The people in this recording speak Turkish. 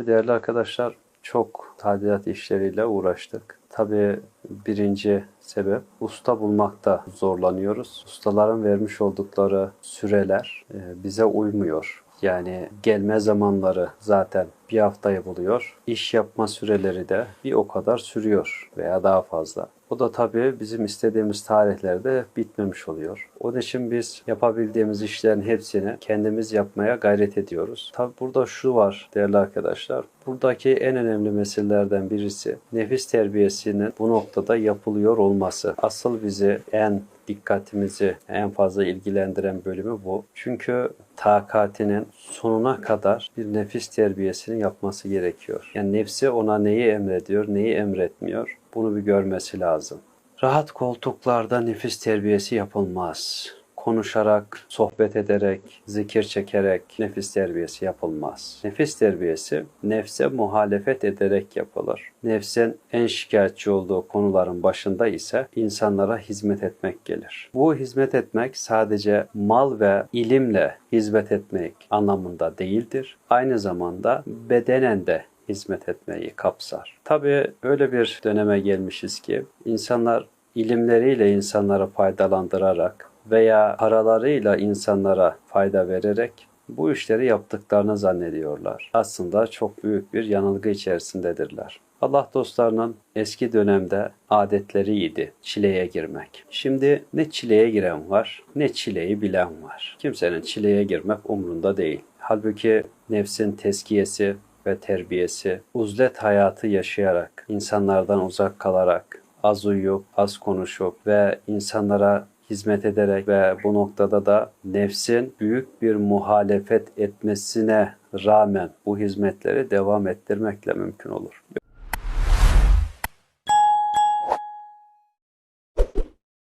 Tabii değerli arkadaşlar çok tadilat işleriyle uğraştık. Tabii birinci sebep usta bulmakta zorlanıyoruz. Ustaların vermiş oldukları süreler e, bize uymuyor. Yani gelme zamanları zaten bir haftayı buluyor. İş yapma süreleri de bir o kadar sürüyor veya daha fazla. O da tabii bizim istediğimiz tarihlerde bitmemiş oluyor. Onun için biz yapabildiğimiz işlerin hepsini kendimiz yapmaya gayret ediyoruz. Tabii burada şu var değerli arkadaşlar. Buradaki en önemli meselelerden birisi nefis terbiyesinin bu noktada yapılıyor olması. Asıl bizi en dikkatimizi en fazla ilgilendiren bölümü bu. Çünkü takatinin sonuna kadar bir nefis terbiyesini yapması gerekiyor. Yani nefsi ona neyi emrediyor, neyi emretmiyor bunu bir görmesi lazım. Rahat koltuklarda nefis terbiyesi yapılmaz. Konuşarak, sohbet ederek, zikir çekerek nefis terbiyesi yapılmaz. Nefis terbiyesi nefse muhalefet ederek yapılır. Nefsin en şikayetçi olduğu konuların başında ise insanlara hizmet etmek gelir. Bu hizmet etmek sadece mal ve ilimle hizmet etmek anlamında değildir. Aynı zamanda bedenen de hizmet etmeyi kapsar. Tabii öyle bir döneme gelmişiz ki insanlar ilimleriyle insanları faydalandırarak veya paralarıyla insanlara fayda vererek bu işleri yaptıklarını zannediyorlar. Aslında çok büyük bir yanılgı içerisindedirler. Allah dostlarının eski dönemde adetleriydi çileye girmek. Şimdi ne çileye giren var ne çileyi bilen var. Kimsenin çileye girmek umrunda değil. Halbuki nefsin teskiyesi ve terbiyesi, uzlet hayatı yaşayarak, insanlardan uzak kalarak, az uyuyup, az konuşup ve insanlara hizmet ederek ve bu noktada da nefsin büyük bir muhalefet etmesine rağmen bu hizmetleri devam ettirmekle mümkün olur.